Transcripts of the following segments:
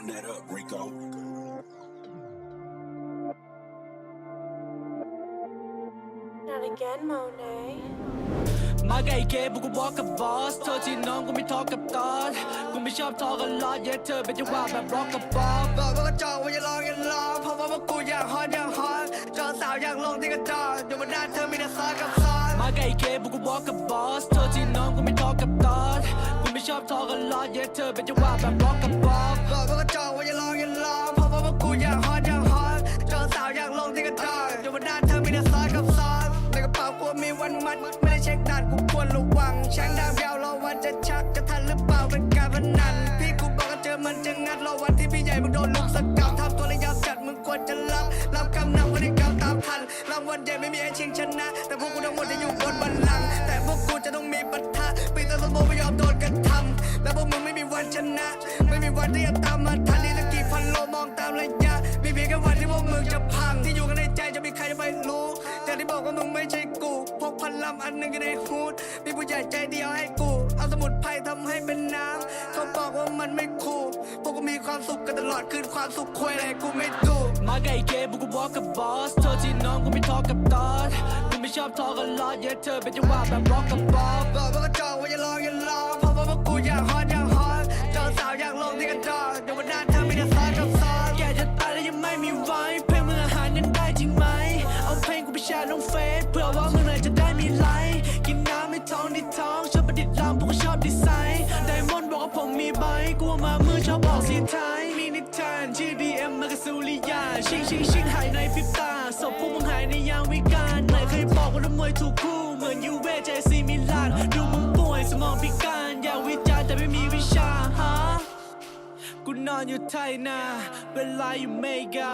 Run that up, Rico. Not again, Monet. มาไก่เกมพวกกูบอกกับบอส เธอที่น้องกูไม่ทอกับตอนกูไม่ชอบทอกันลอดเย้เธอเป็นจังหวะแบบร็อกกับป๊อปบอกว่ากระจอกว่าอย่าลองอย่าลองเพราะว่าพวกกูอยากฮอตอยากฮอตจอสาวอยากลงที่กระจอกอยู่บนด้านเธอมีแต่ซอสกับซอสมาไก่เกมพวกกูบอกกับบอส เธอที่น้องกูไม่ทอกับตอนกู ไม่ชอบทอกันล้อเย้เธอเป็นจังหวะแบบร็อกกับป๊อปบอกว่ากระจอกว่าอย่าลองอย่าลองเพราะว่าพวกกูอยากฮอตอยากฮอตจอสาวอยากลงที่กระจอกอยู่บนด้าเธอมีแต่ซอสกับซอสในกระเป๋ากูมีวันมัดไม่ได้เช็คด่านกูควรระวังแช่งดาวเดียวรอวันจะชักจะทันหรือเปล่าเป็นการพนันพี่กูบอกว่าเจอมันจะงัดรอวันที่พี่ใหญ่มึงโดนลุกสกัดทำตัวระยำจัดมึงควรจะรับรับคำนำวันที่เก้าตามทันรางวัลใหญ่ไม่มีให้ชิงชนะ แต่พวกกูทั้งหมดจะอยู่ ชนะ ไม่มีวันที่จะตามมาทันนี่ตะกี้พันโลมองตามระยะ มีเพียงแค่วันที่พวกมึงจะพัง ที่อยู่กันในใจจะมีใครจะไปรู้อย่างที่บอกว่ามึงไม่ใช่กู พกพันลำอันหนึ่งอยู่ในฮูดมีผู้ใหญ่ใจเดียวให้กู เอาสมุดไพ่ทำให้เป็นน้ำเขาบอกว่ามันไม่คูลพวกกูมีความสุขกันตลอดคืนความสุขควยอะไรกูไม่ดูมาไก่เกมพวกกูบอกกับบอสเธอที่น้องกูไม่ทอกับตอนกูไม่ชอบทอกันลอดเย้เธอเป็นจังหวะแบบร็อกกับป๊อปบอกว่ากระจอกว่าอย่าลองอย่าลองเพราะว่าพวกกูอยากฮอตอยากฮอตเจ อยากลงที่กระจอกอยู่บนด้านเธอมีแต่ซอสกับซอสแกจะตายแล้วยังไม่มีไว้ เพลงมึงอาหารยังได้จริงไหม เอาเพลงกูไปแชร์ลงเฟซเพื่อว่ามึงเลยจะได้มีไลค์กินน้ำไม่ท้องในท้องชอบประดิษฐ์ลำพวกชอบดีไซน์ไดมอนด์บอกว่าผมมีใบกูเอามามือชอบบอกสีท้ายมีนิทานชื่อ DM มากบสุริยาชิงชิงชิงหายในพริบตาศพพวกมึงหายในยามวิกาลไหนเคยบอกว่านักมวยถูกคู่เหมือนยูเวเจซีมิลานดูมึงป่วยสมองพิการ กูนอนอยู่ไทยนา เวลาอยู่เมกา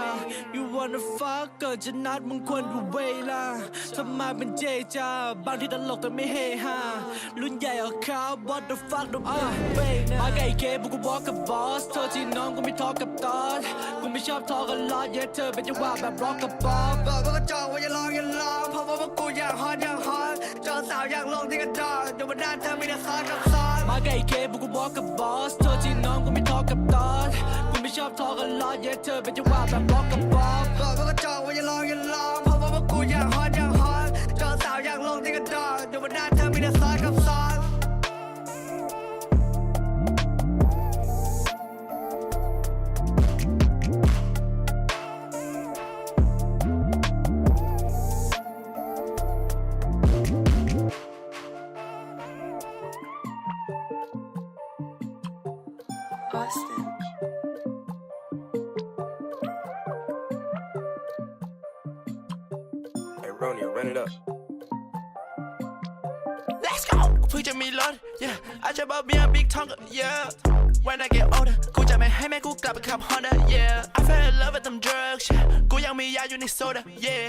You wanna fuck ก่อนจะนัดมึงควรดูเวลาทำไมเป็นเจจาบางที่ตลกแต่ไม่เฮฮารุ่นใหญ่เอาขาว What the fuck ดูเปิดเวนะมาไก่เกมกูบอกกับบอส เธอที่น้องกูไม่ทอกับตอนกูไม่ชอบทอกันลอดเย้เธอเป็นจังหวะแบบร็อกกับป๊อปบอกว่ากระจอกว่าอย่าลองอย่าลองเพราะว่าพวกกูอยากฮอตอยากฮอต เจอสาวอยากลงที่กระจอกอยู่บนด้านเธอมีแต่ซอสกับซอสมาไก่เกมพวกกูบอกกับบอสเธอที่น้องกูไม่ทอกับตอนกูไม่ชอบทอกันลอดเย้เธอเป็นจังหวะแบบร็อกกับป๊อปบอกว่ากระจอกว่าอย่าลองอย่าลองเพราะว่าพวกกูอยากฮอตอยากฮอตเจอสาวอยากลงที่กระจอกอยู่บนด้านเธอมีแต่ซอสกับซอส Ronnie, run it up. Let's go เพิ่งจะมีรถ yeah อาจจะบอกเบียร์ big tongue yeah When I get older กูจะไม่ให้แม่กูกลับไปขับ Honda yeah I fell in love with them drugs yeah กูยังมียาอยู่ในโซดา yeah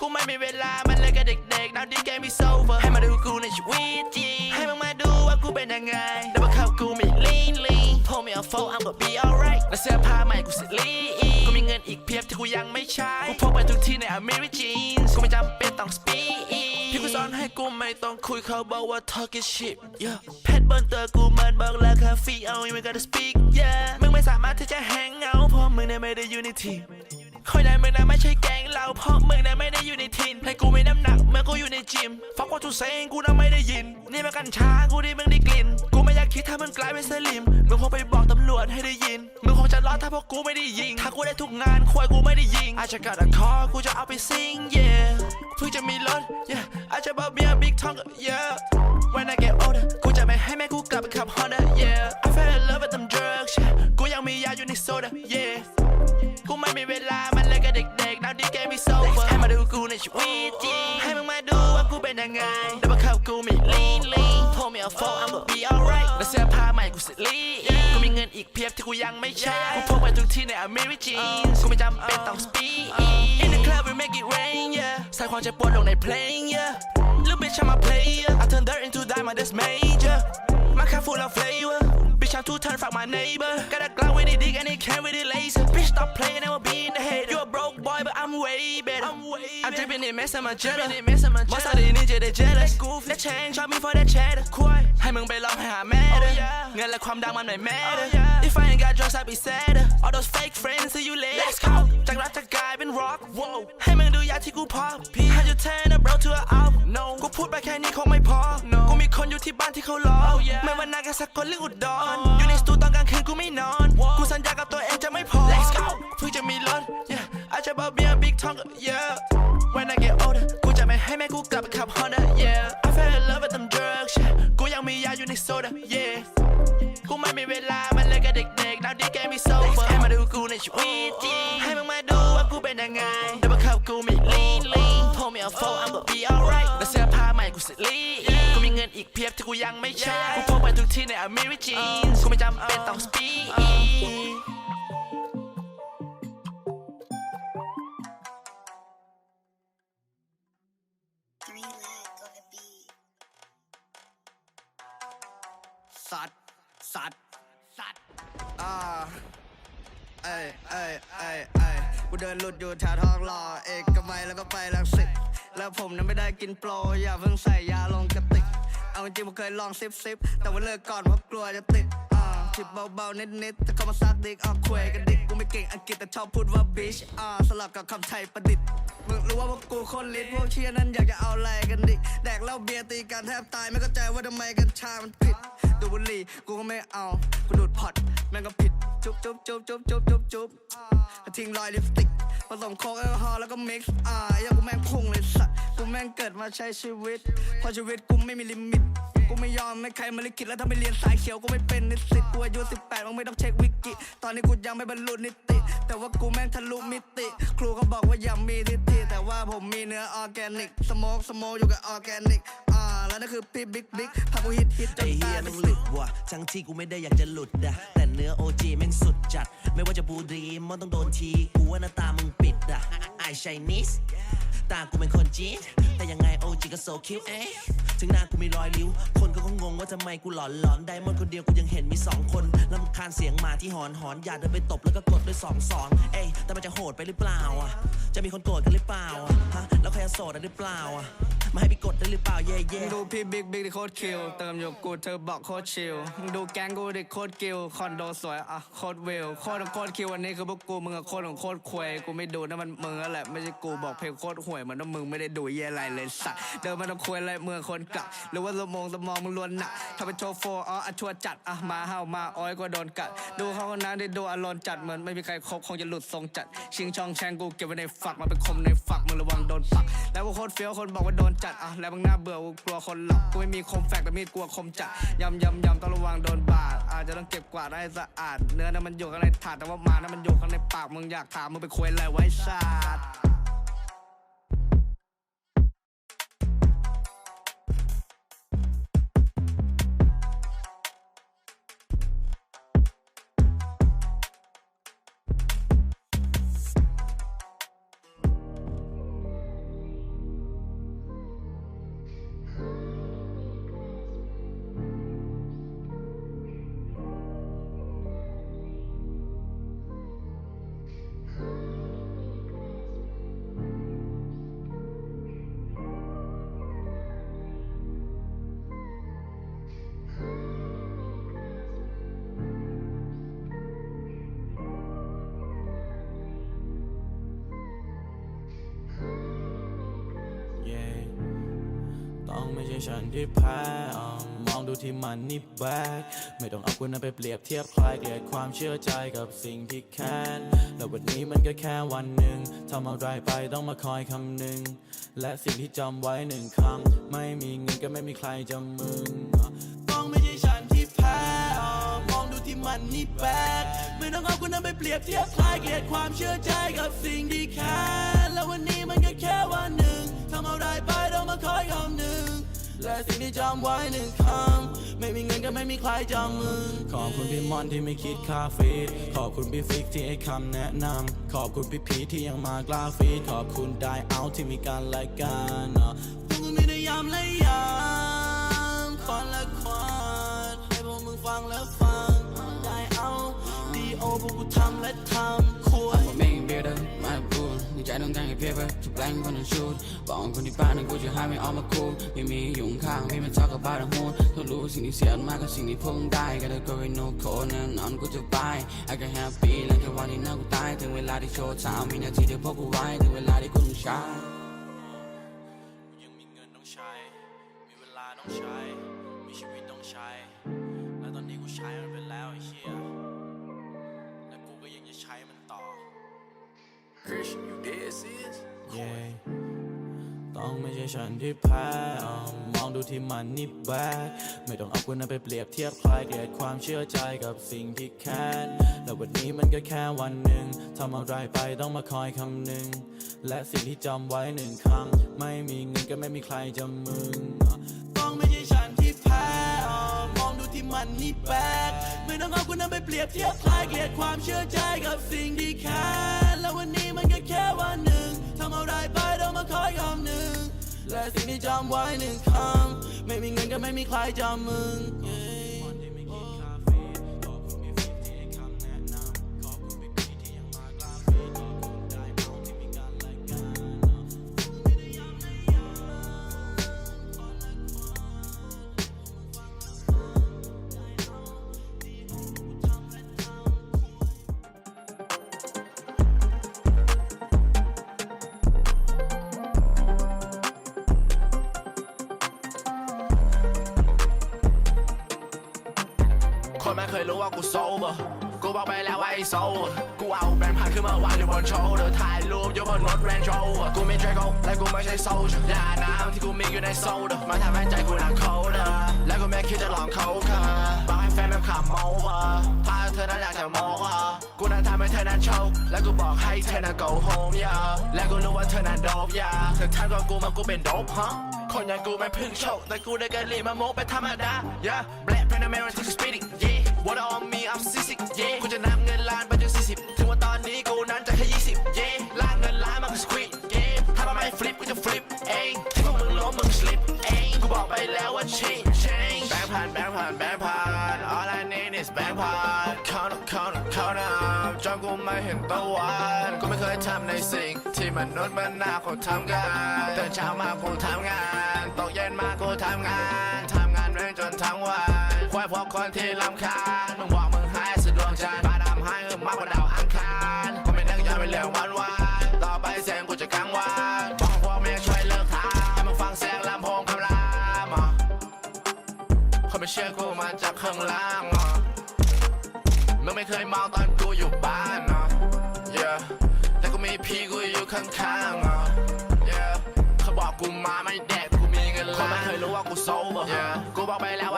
กูไม่มีเวลามันเลยกับเด็กๆ now this game is over ให้มาดูกูในชีวิตจริงให้มึงมาดูว่ากูเป็นยังไงแต่ว่าเข้ากูไม่ lean lean pull me a phone I'm gonna be alright และเสื้อผ้าใหม่กูสิลีกูมี เงินอีกเพียบที่กูยังไม่ใช้ กูพกไปทุกที่ใน Amiri jeans กูไม่จำเป็นต้อง speak พี่กูสอนให้กูไม่ต้องคุยเขาบอกว่า talk is shit yeah เพชรบนตัวกูมันบอกราคาฟีเอา you ain't gotta speak yeah มึงไม่สามารถที่จะแฮงเอาเพราะมึงเนี่ยไม่ได้อยู่ในทีมคอยได้มึงนะไม่ใช่แก เราเพราะมึงนะไม่ได้อยู่ในทีมให้กูมีน้ำหนักเมื่อกูอยู่ในจิมฟักว่าทุเซงกูน่ะไม่ได้ยิน นี่มันกัญชากูที่มึงได้กลิ่น กูไม่อยากคิดถ้ามึงกลายเป็นสลิมมึงคงไปบอกตำรวจให้ได้ยินมึงคงจะรอดถ้าพวกกูไม่ได้ยิง ถ้ากูได้ทุกงานควยกูไม่ได้ยิง อาจจะกัดคอกูจะเอาไปซิง yeah เพิ่งจะมีรถ yeah อาจจะบอกเบียร์ big tongue yeah When I get older กูจะไม่ให้แม่กูกลับไปขับ Honda yeah I fell in love with them drugs yeah กูยังมียาอยู่ในโซดา yeah กูไม่มีเวลามัน เลยกับเด็กๆ now this game is over ให้มาดูกูในชีวิตจริงให้มึงมาดูว่ากูเป็นยังไงแต่ว่าเข้ากูไม่ lean lean pull me a phone I'm gonna be alright และเสื้อผ้าใหม่กูสิลีกูมีเงินอี กเพียบที่กูยังไม่ใช้ กูพกไปทุกที่ใน Amiri jeans กูไม่จำเป็นต้อง speak in the club we make it rain yeah ใส่ความเจ็บปวดลงในเพลง yeah Little bitch I'm a player I turn dirt into diamond that's major My car full of flavor Bitch I'm too turn fuck my neighbor Got a Glock with it dick and it came with it laser Bitch stop playing and we'll be in the head You a broke boy but I'm way better I'm way I'm dripping it mess in my jealous Most of these niggas they jealous That change shot me for that cheddar ควายให้มึงไปลองหาแม่เด้อ เงินและความดังมันไม่ matter If I ain't got drugs I be sadder All those fake friends see you later Let's go จากรักจะกลายเป็น rock Whoa ให้มึงดูยาที่กูพอ How you turn a bro to a out No กูพูดไปแค่นี้คงไม่พอ No กูมีคนอยู่ที่บ้านที่เขารอไม่ว่านานแค่สักคนหรืออุดรอยู่ในสตูตอนกลางคืนกูไม่นอนกูสัญญากับตัวเองจะไม่พอ Let's go เพิ่งจะมีรถ yeah อาจจะบอกเบียร์ big tongue yeah When I get older กูจะไม่ให้แม่กูกลับไปขับ Honda ชีวิตจริงให้มึงมาดูว่ากูเป็นยังไงแต่วมาเขับกูไม่ lean lean pull me a phone I'm gonna be alright และเสื้อผ้าใหม่กูสิลีกูมีเงินอีกเพียบที่กูยังไม่ใช้กูพกไปทุกที่ในอเมริกากูไม่จำเป็นต้องสปี ผมนั้นไม่ได้กินโปรอย่าเพิ่งใส่ยาลงกระติก เอาจริงผมเคยลองซิปซิปแต่ว่าเลิกก่อนเพราะกลัวจะติดอ่าจิบเบาๆนิดๆแต่เข้ามาซักดิกเอาคุยกันดิกกูไม่เก่งอังกฤษแต่ชอบพูดว่า bitch อ่าสลับกับคำไทยประดิษฐ์มึงรู้ว่าพวกกูคนลิ้นพวกเชียนั้นอยากจะเอาอะไรกันดิแดกเหล้าเบียร์ตีกันแทบตายไม่เข้าใจว่าทำไมกัญชามันผิดดูบุหรี่กูก็ไม่เอากูดูดพอตแม่งก็ผิด จุ๊บจุ๊บจุ๊บจุ๊บจุ๊บจุ๊บจุ๊บทิ้งรอยลิปสติกผสมโค้กแอลกอฮอล์แล้วก็มิกซ์อ่าอย่ากูแม่งพุ่งเลยสัตกูแม่งเกิดมาใช้ชีวิตเพราะชีวิตกูไม่มีลิมิต กูไม่ยอมให้ใครมาลิขิตแล้วถ้าไม่เรียนสายเขียวกูไม่เป็นนิสิตกูอายุ18มึงไม่ต้องเช็ควิกิ ตอนนี้กูยังไม่บรรลุนิติ แต่ว่ากูแม่งทะลุมิติ ครูเขาบอกว่ายังมีทิฏฐิแต่ว่าผมมีเนื้อออร์แกนิกสโมกสโมกอยู่กับออร์แกนิก อ่าแล้วนั่นคือพี่บิ๊กบิ๊กพากูฮิตฮิตจไอนเฮีตายยมึไม่งหสิลุดว่ะทั้งที่กูไม่ได้อยากจะหลุดอะแต่เนื้อโอจีแม่งสุดจัด ไม่ว่าจะบูดรีมมันต้องโดนที กูว่าหน้าตามึงปิดอะไอชายนิสตากูเป็นคนจีนแต่ยังไงโอจีก็โซคิวเอ๊ะถึงหน้ากูมีรอยริ้ว คนก็คงงงว่าทำไมกูหลอนหลอนไดมอนด์คนเดียวกูยังเห็นมีสองคนลำคาญเสียงหมาที่หอนหอนอย่าเดินไปตบแล้วก็กดด้วยสองสองเอ้ยแต่มันจะโหดไปหรือเปล่าอะจะมีคนโกรธกันหรือเปล่าอะฮะแล้วใครจะโสดอะหรือเปล่าอะ มาให้พี่กดได้หรือเปล่าเย่เย่มึงดูพี่บิ๊กบิ๊กดิโคตรคิวเติมอยู่กูเธอบอกโคตรชิลมึงดูแก๊งกูดิโคตรกิลคอนโดสวยอะโคตรวิวโคตรโคตรคิววันนี้คือพวกกูมึงอะโคตรของโคตรควยกูไม่ดูนะมันมึงแหละไม่ใช่กูบอกเพลงโคตรห่วยเหมือนว่ามึงไม่ได้ดูเย่อะไรเลยสัตว์เดินมาต้องควยอะไรเมืองคนกลับหรือว่าสมองสมองมึงล้วนหนักถ้าเป็นโชว์โฟร์อ๋ออชัวจัดอะมาเห่ามาอ้อยก็โดนกัด ดูเขาคนนั้นได้ดูอารมณ์จัดเหมือนไม่มีใครครบคงจะหลุดทรงจัด ชิงช่องแชงกูเก็บไว้ในฝักมาเป็นคมในฝักมึงระวังโดนปัก แล้วกูโคตรเฟี้ยวคนบอกว่าโดนจัดอะแล้วมึงน่าเบื่อกูกลัวคนหลอกกูไม่มีคมแฝกแต่มีดกลัวคมจัดยำยำยำต้องระวังโดนบาดอาจจะต้องเก็บกวาดให้สะอาด เนื้อนั้นมันอยู่ข้างในถาดแต่ว่ามานั้นมันอยู่ข้างในปากมึงอยากถามมึงไปคุยอะไรไว้ชาด ต้องไม่ฉันที่แพ้มองดูที่มันนี่แบกไม่ต้องเอาคุณนั้นไปเปรียบเทียบใครเกลียดความเชื่อใจกับสิ่งที่แค้นแล้ววันนี้มันก็แค่วันหนึ่งทำอะไรไปต้องมาคอยคำหนึ่งและสิ่งที่จำไว้หนึ่งคำไม่มีเงินก็ไม่มีใครจำมึงต้องไม่ใช่ฉันที่แพ้มองดูที่มันนี่แบกไม่ต้องเอาคุณนั้นไปเปรียบเทียบใครเกลียดความเชื่อใจกับสิ่งที่แค้นแล้ววันนี้มันก็แค่วันหนึ่งทำอะไรไปต้อง และสิ่งที่จำไว้หนึ่งคำไม่มีเงินก็ไม่มีใครจำมึง ขอบคุณพี่มอนที่ไม่คิดค่าฟีดขอบคุณพี่ฟิกที่ให้คำแนะนำ ขอบคุณพี่พีที่ยังมากล้าฟีดขอบคุณไดเอาที่มีการรายการอะพวกมึงไม่ได้ย้ำและย้ำควันและควันให้พวกมึงฟังและฟังได้เอาดีโอพวกกูทำและทำ boo ในใจต้องการแค่ paper ทุกแรงคนต้องชูดบอกคนที่บ้านนั้นกูจะให้ไม่ออกมาคูไม่มีอยู่ข้างไม่มา talk about the moon ทุกรู้สิ่งที่เสียมากกับสิ่งที่พวกมึงได้ก็ได้ก็ไม่โนโคแน่นอนกูจะไปไอ้ก็แฮปปี้แล้วแค่วันที่หน้ากูตายถึงเวลาที่โชว์สาวมีนาทีเดียวพวกกูไว้ถึงเวลาที่กูต้องใช้ยังมีเงินต้องใช้มีเวลาต้องใช้ Christian you dead sis yeah. ต้องไม่ใช่ฉันที่แพ้อะมองดูที่มันนี่แบกไม่ต้องเอากูนั้นไปเปรียบเทียบใครเกลียดความเชื่อใจกับสิ่งที่แค้นและวันนี้มันก็แค่วันหนึ่งทำอะไรไปต้องมาคอยคำหนึ่งและสิ่งที่จำไว้หนึ่งครั้ง ไม่มีเงินก็ไม่มีใครจำมึงอะต้องไม่ใช่ฉันที่แพ้อะมองดูที่มันนี่แบก ต้องเอาคุณนั้นไปเปรียบเทียบใครเกลียดความเชื่อใจกับสิ่งที่แค้แล้วันนี้มันก็แค่วันหนึ่งทำอะไรไปต้องมาคอยคำหนึ่งและสิ่งที่จำไว้หนึ่งคำไม่มีเงินก็ไม่มีใครจำมึง ยรูปอยู่บนรถแรนโจกูไม่ใช่เขาและกูไม่ใช่โซลยาน้ำที่กูมีอยู่ในโซดมาทำให้ใจกูหนักเขาเดอและกูไม่คิดจะลองเขาค่ะบอกให้แฟนมันขับโมเวอร์ถ้าเธอนั้นอยากจะโมเวอร์กูนั้นทำให้เธอนั้นโชว์และกูบอกให้เธอนั้น go home yeah และกูรู้ว่าเธอนั้นโดบ yeah เธอทำกับกูมันกูเป็นโดบฮะคนอย่างกูไม่พึ่งโชคแต่กูได้กะลีมาโมกเป็นธรรมดา yeah black panamera to the speedy yeah what on me I'm sick yeah กูจะนั กูบอกไปแล้วว่า change change แบงค์พันแบงค์พันแบงค์พัน all I need is แบงค์พัน count up count up count up จนกูไม่เห็นตะวันกูไม่เคยทำในสิ่ง ที่มนุษย์มันน่าคนทำกันตื่นเช้ามากูทำงานตกเย็นมากูทำงานทำงานเรื่องจนทั้งวันควายพบคนที่ลำคาญมึงบอก ไม่เชื่อกูมาจากข้างล่างอะมึงไม่เคยเมาตอนกูอยู่บ้านเนาะ yeah แต่กูมีพี่กูอยู่ข้างๆอะ yeah เขาบอกกูมาไม่แดกกูมีเงินล้านเขาไม่เคยรู้ว่ากูโซเบอร์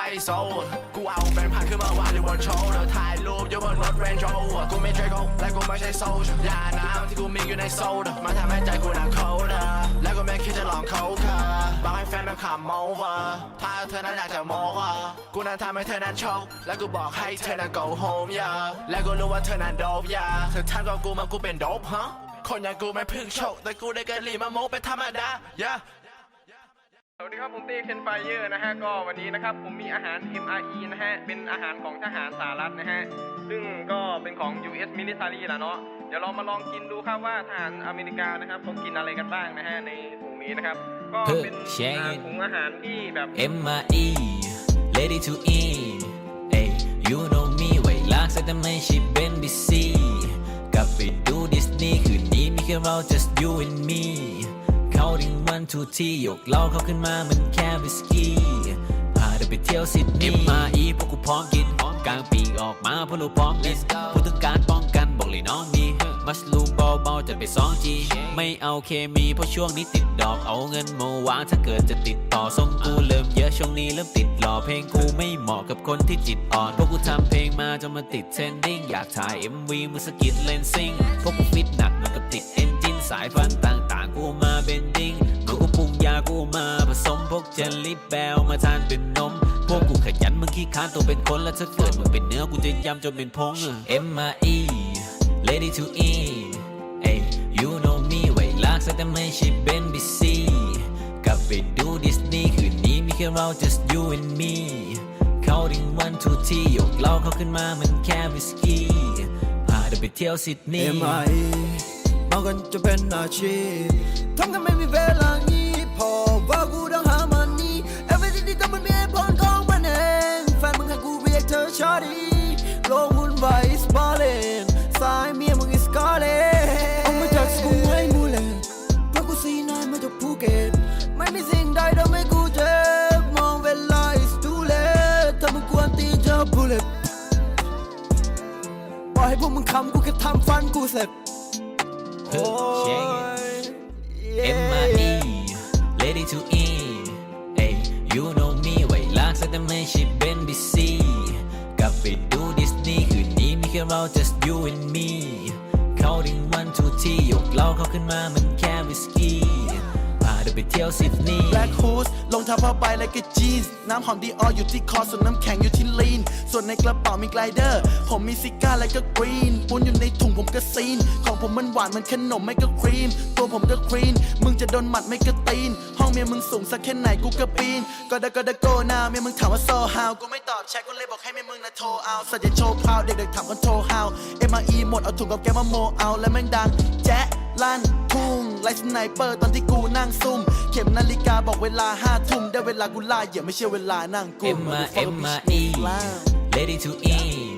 yeah กูบอกไปแล้วว่าไอ้โซกูเอาแบงค์พันขึ้นมาวางอยู่บนโชว์เดอถ่ายรูปอยู่บนรถเรนโจกูไม่ใช่เขาและกูไม่ใช่โซลยาน้ำที่กูมีอยู่ในโซดมาทำให้ใจกูหนักเขาเดแล้วก็ไม่คิดจะลองเขาค่ะบอกให้แฟนมันขับโมเวอร์ถ้าเธอนั้นอยากจะโมวอร์กูนั้นทำให้เธอนั้นโชคและกูบอกให้เธอนั้น go home yeah และกูรู้ว่าเธอนั้นโดบ yeah เธอทำกับกูมันกูเป็นโดบฮะคนอย่างกูไม่พึ่งโชคแต่กูได้กะลีมาโมเป็นธรรมดา yeah สวัสดีครับผมเต้เคนไฟเยอร์นะฮะก็วันนี้นะครับผมมีอาหาร MRE นะฮะเป็นอาหารของทหารสหรัฐนะฮะซึ่งก็เป็นของ US military ละเนาะเดี๋ยวเรามาลองกินดูครับว่าทหารอเมริกานะครับเขากินอะไรกันบ้างนะฮะในถุงนี้นะครับก็เป็นอาถุงอาหารที่แบบ M.I.E. Ready to eat เอ้ย you know me ไว้ลักสักแต่ไม่ใช่เป็นบีซีกลับไปดูดิสนีย์คืนนี้มีแค่เรา just you and me เขาดิ้งวันทุกที่ยกเราเขาขึ้นมาเหมันแค่วิสกี้พาเธอไปเที่ยวซิดนีย์ M.I.E. พวกกูพร้อมกินกลางปีออกมาพวกเราพร้อมลิสพูดถึงการป้องกันบอกเลยน้องดีมัสลูมเบาๆจัดไปสองจีไม่เอาเคมีเพราะช่วงนี้ติดดอกเอาเงินมาวางถ้าเกิดจะติดต่อส่งกูเริ่มเยอะช่วงนี้เริ่มติดหล่อเพลงกูไม่เหมาะกับคนที่จิตอ่อนพวกกูทำเพลงมาจนมาติดเทรนดิ้งอยากถ่าย MV มือสกิดเลนซิ่งพวกกูฟิตหนักเหมันกับติดเอนจินสายฟันต่างๆกูมาเบน มาผสมพวกเจลลี่แบลมาทานเป็นนม พวกกูขยันมึงขี้ค้านตัวเป็นคนแล้วถ้าเกิดมึงเป็นเนื้อกูจะยำจนเป็นพง M.I.E. Ready to eat เอ้ย you know me ไว้ลักสักแต่ไม่ใช่เป็นบีซีกลับไปดูดิสนีย์คืนนี้มีแค่เรา just you and me เขาดิ้งวันทุกที่ยกเราเขาขึ้นมาเหมันแค่วิสกี้พาเธอไปเที่ยวซิดนีย์ MIE บางคนจะเป็นอาชีพทำกันไม่มีเวลา body โลกวุ่นวาย is ballin' สายเมียมึง is calling เอามาจากสกูไว้มูเลนเพราะกูซีนายมาจากภูเก็ตไม่มีสิ่งใดทำให้กูเจ็บมองเวลา is too late ถ้ามึงกวนตีนเจอ bullet ปล่อยให้พวกมึงคำกูแค่ทำฟันกูเสร็จเฮ้ย M.I.E. Lady to in เอ้ย you know me ไว้ลากสักแต่ไม่ใช่เบนบีซีกลับ ไปดูดิสนีย์คืนนี้มีแค่เรา just you and me เขาดิ้งวันทุกที่ยกเหล้าเขาขึ้นมามันแค่วิสกี้พา เดินไปเที่ยวซิดนีย์ Black Hood รองเท้าผ้าใบและก็จีนน้ำหอมดีอออยู่ที่คอส่วนน้ำแข็งอยู่ที่ลีน ส่วนในกระเป๋ามีไกลเดอร์ ผมมีซิก้าและก็กรีนปุนอยู่ในถุงผมก็ซีน ของผมมันหวานมันขนมไม่ก็ครีม ตัวผมก็ครีน มึงจะโดนหมัดไม่ก็ตีน ห้องเมียมึงสูงสักแค่ไหนกูก็ปีน ก็ได้ก็ได้โกนาเมียมึงถามว่าโซฮาวกูไม่ตอบแชทกูเลยบอกให้เมียมึงนะโทรเอาสัญญาโชว์พาวเด็กๆถามว่าโทรฮาว MRE หมดเอาถุงกับแกมาโมเอาและแม่งดังแจ๊ะ ลั่นทุ่งไลท์สไนเปอร์ตอนที่กูนั่งซุ่ม เข็มนาฬิกาบอกเวลาห้าทุ่มได้เวลากูล่าเหยื่อไม่ใช่เวลานั่งกุม M I M I E Lady to in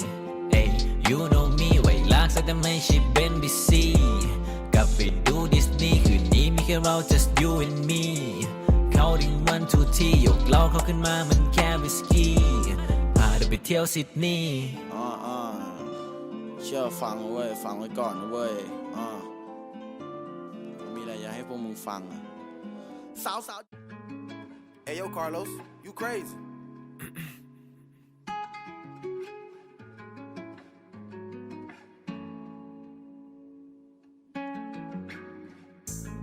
เอ้ย you know me ไว้ลากสักแต่ไม่ใช่เบนบีซีกลับไปดูดิสนีย์คืนนี้มีแค่เรา just you and me เขาดิ้งวันทุกที่ยกเหล้าเขาขึ้นมามันแค่วิสกี้พาเดินไปเที่ยวซิดนีย์ อ่าอ่าเชื่อฟังเว้ย ฟังไว้ก่อนนะเว้ยอ่า มีอะไรอยากให้พวกมึงฟังอะสาวสาว Hey yo, Carlos, you crazy.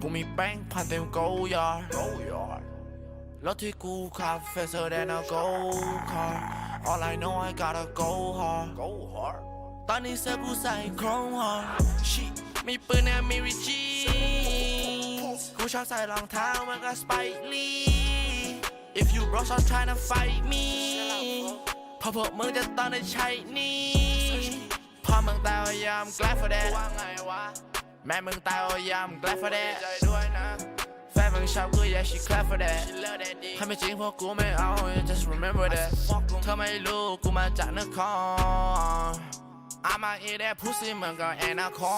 กูมีแป้งพันเต็มโกยาร์รถที่กูขับ faster than a go car all I know I gotta go hard go hard ตอนนี้เสื้อกูใส่โครง hard shit มีปืนแอมมิริจี กูชอบใส่รองเท้ามันก็สไปลี่ if you bro stop trying to fight me พอพวกมึงจะต้องได้ใช้หนี่พอมึงตายยาม glad for that ว่าไงวะแม่มึงตายโอ้ยาม glad for that ใจด้วยนะแฟนมึงชอบกู yeah she glad for that ถ้าไม่จริงพวกกูไม่เอา just remember that เธอไม่รู้กูมาจากนคร I'm a eat that pussy เหมือนกับแอนนาคอ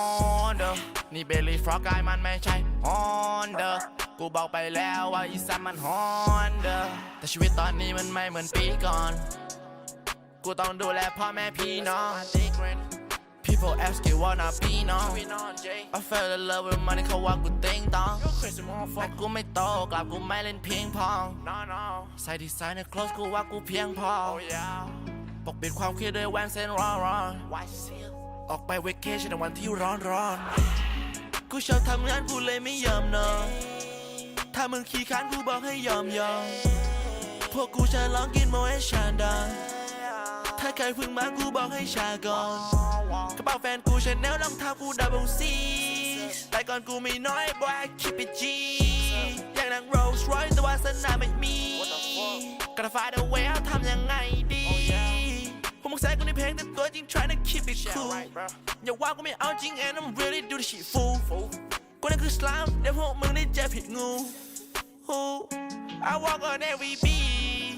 นเดอนี่เบลลี่ฟรอกกายมันไม่ใช่ ฮอนเดอกูบอกไปแล้วว่าอีสานมันฮอนเดอแต่ชีวิตตอนนี้มันไม่เหมือนปีก่อน กูต้องดูแลพ่อแม่พี่น้อง People ask you wanna be น้อง I fell in love with money เขาว่ากูเต็งตองแต่กูไม่โตกลับกูไม่เล่นเพียงพองใส่ดีไซน์ใน clothes กูว่ากูเพียงพอปกปิดความเครียดด้วยแหวนเส้นร้อนร้อนออกไปเวกเคชั่นในวันที่ร้อนร้อน กูชอบทำงานกูเลยไม่ยอมนอนถ้ามึงขี้ค้านกูบอกให้ยอมยอม พวกกูจะลองกินโมเอชานดังถ้าใครพึ่งมากูบอกให้ชาก่อนกระเป๋าแฟนกูชาแนลรองเท้ากูดับเบิลซีแต่ก่อนกูมีน้อยบอยคิปปี้จีอย่างนางโรลส์รอยแต่วาสนาไม่มีกระฟาเดเวลทำยังไง ดีพวกมึงแซกกูในเพลงแต่ตัวจริง trying to keep it cool อย่าว่ากูไม่เอาจริง and I'm really do the shit fool กูนั่นคือสลามเดี๋ยวพวกมึงได้เจอผิดงู Who I walk on every beat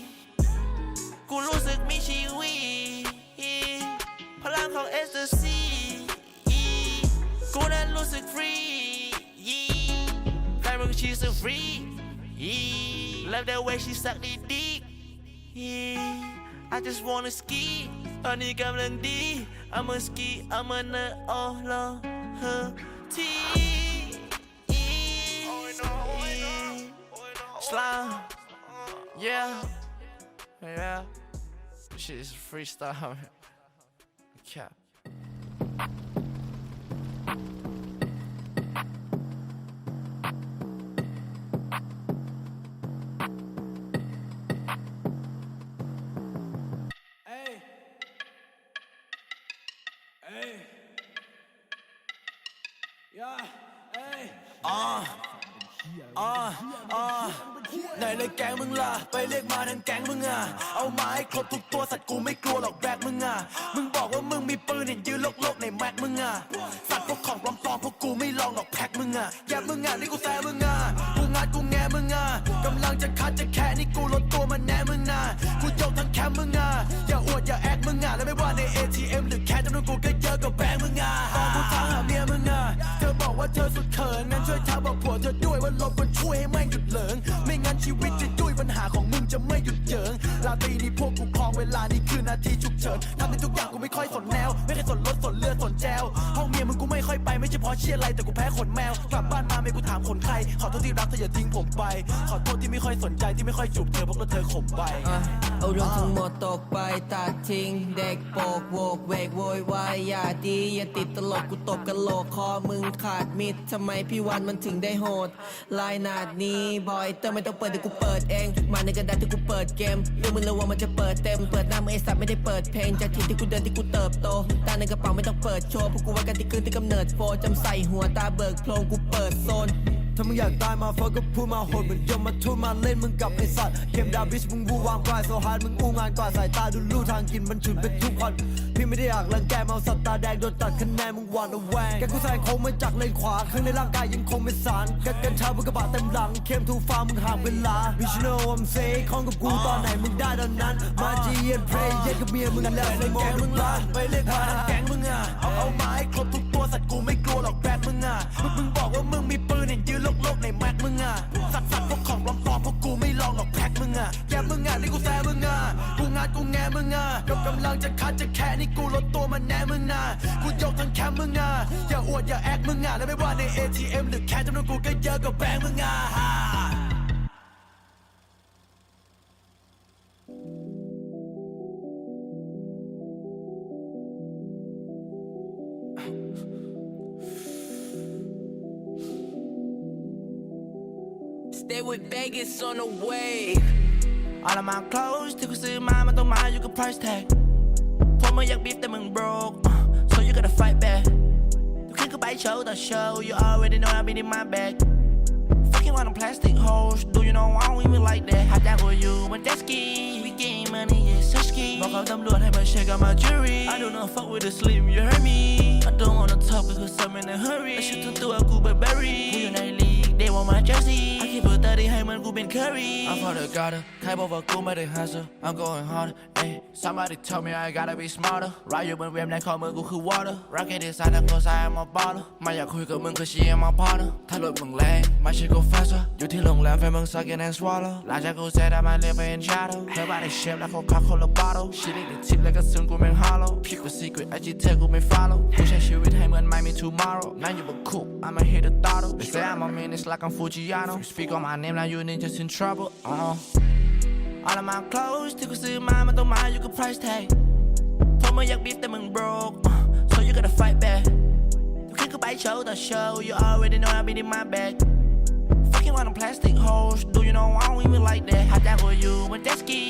กูรู้สึกมีชีวิตพลังของ S the C กูนั้นรู้สึกฟรีแฟนมึงชีสฟรี Love the way she suck the dick I just wanna ski ตอนนี้กำลังดี I'm a ski I'm a nut all on her teeth Slime Yeah Yeah Shit is freestyle Cap อ่าอ่าอ่าไหนเลยแก๊งมึงล่ะ ไปเรียกมาทั้งแก๊งมึงอะ เอามาให้ครบทุกตัวสัตว์กูไม่กลัวหรอกแบกมึงอะ มึงบอกว่ามึงมีปืนเนี่ยยืนโลกๆในแม็กมึงอะ สัตว์พวกของปลอมๆพวกกูไม่ลองหรอกแพ็กมึงอะแยบมึงอะนี่กูแซมึงอะ กูงัดกูแงมึงอะกำลังจะคัดจะแค่นี่กูลดตัวมาแน่มึงอะ กูยกทั้งแคมมึงอะ อย่าอวดอย่าแอคมึงอะ แล้วไม่ว่าใน ATM หรือแค่จำนวนกูก็เยอะกว่าแบงค์มึงอะตอนกูทักหาเมียมึงอะ บอกว่าเธอสุดเขินงั้นช่วยท้าบอกผัวเธอด้วยว่าลบกันช่วยให้แม่งหยุดเหลิง ไม่งั้นชีวิตจะด้วยปัญหาของมึงจะไม่หยุดเยิงลาตรีนี้พวกกูครองเวลานี่คือนาทีฉุกเฉินทำในทุกอย่างกูไม่ค่อยสนแนว ไม่เคยสนรถสนเลือดสนแจวห้องเมียมึงกูไม่ค่อยไปไม่ใช่เพราะเชียร์อะไรแต่กูแพ้ขนแมว กลับบ้านมาไม่กูถามคนใคร ขอโทษที่รักเธออย่าทิ้งผมไป ขอโทษที่ไม่ค่อยสนใจที่ไม่ค่อยจูบเธอเพราะว่าเธอข่มไปอะเอาเรื่องทั้งหมดตกไปตัดทิ้งเด็กโปกโวกเวกโวยวายอย่าดีอย่าติดตลกกูตบกันโหลกคอมึงขาดมิดทำไมพี่วันมันถึงได้โหดลายหนาดนี้บอยเตอร์ไม่ต้องเปิดเดี๋ยวกูเปิดเองมาในกระดาษที่กูเปิดเกมเรื่องมึงระวังมันจะเปิดเต็มเปิดหน้ามึงไอสัตว์ไม่ได้เปิดเพลงจากที่ที่กูเดินที่กูเติบโตตาในกระเป๋าไม่ต้องเปิดโชว์พวกกูว่ากันที่คืนที่กำเนิดโฟจำใส่หัวตาเบิกโพลงกูเปิดโซน ถ้ามึงอยากตายมาฟิร์ก็พูดมาโหดเหมือนยมมาทุ่มมาเล่นมึงกับไอสัตว์เกมดาบิชมึงวูวางกวายโซฮาร์ดมึงอู้งานกว่าสายตาดูลู่ทางกินมันฉุนเป็นทุกวันพี่ไม่ได้อยากรังแกเมาสับตาแดงโดนตัดคะแนนมึงหวานเอาแวงแกกูแซงโค้งมาจากเลนขวาข้างในร่างกายยังคงเป็นสารกันกันชาบนกระบะเต็มหลังเข้มทูฟ้ามึงห่างเวลา วิชโนอัมเซ่ของกับกูตอนไหนมึงได้ตอนนั้น มาจีเย็นเพลย์เย็นกับเมียมึงแล้วเลยมงมึงละไปเรียกมาแก๊งมึงอะเอาเอามาให้ครบทุก ตัวสัตว์กูไม่กลัวหรอกแบดมึงอะมึงมึงบอกว่ามึงมีปืนเห็นยืนโลกโลกในแม็กมึงอะสัตว์สัตว์พวกของปลอมๆพวกกูไม่ลองหรอกแพ็กมึงอะแกมึงอะนี่กูแซ่มึงอะกูงานกูแงมึงอะกับกำลังจะคัดจะแค่นี่กูลดตัวมาแน่มึงอะกูยกทั้งแคมมึงอะอย่าอวดอย่าแอคมึงอะและไม่ว่าใน ATM หรือแค่จำนวนกูก็เยอะกว่าแบงค์มึงอะ Stay with Vegas on the way All of my clothes ที่กูซื้อมา มันต้องมาอยู่กับ price tag พวกมึงอยากบีบแต่มึง broke uh, so you gotta fight back กูขึ้นก็ไปโชว์ต่อโชว์ you already know I've been in my bag fucking one of plastic hoes do you know I don't even like that หาจ้างกูอยู่บน jet ski we getting money yeah so ski บอกเขาตำรวจให้มาเช็คกับ my jury I do not fuck with the slim you heard me I don't wanna talk because I'm in a hurry และชุดทั้งตัวกู Burberry กูอยู่ใน league they want my jersey กูเป็น Curry I'm for the gutter ใครบอกว่ากูไม่ได้ hustle I'm going harder ayy somebody told me I gotta be smarter รายอยู่บนเว็บในข้อมือกูคือ water rocket design ทั้งตัวสาย I'm a baller ไม่อยากคุยกับมึงคือ she am my partner ถ้ารถมึงแรงไม่ใช่ go faster อยู่ที่โรงแรมแฟนมึง suck it and swallow หลังจากกูเสร็จ I might live in shadow เธอบ้านในเชฟแล้วเขาพักคนละ bottle ชีวิตในทิปแล้วก็ซึมกูแม่ง hollow พี่กู secret IG เธอกูไม่ follow กูใช้ชีวิตให้เหมือนไม่มี tomorrow นั่งอยู่บนคุก I'ma hit the throttle They say I'm a menace like I'm Fujiano You speak on my name now you niggas in trouble uh. All of my clothes ที่กูซื้อมา มันต้องมาอยู่กับ price tag พวกมึงอยากบีบแต่มึง broke uh, so you gotta fight back กูขึ้นก็ไปโชว์ต่อโชว์ you already know I've been in my bag fucking one of plastic hoes do you know I don't even like that หาจ้างกูอยู่บน jet ski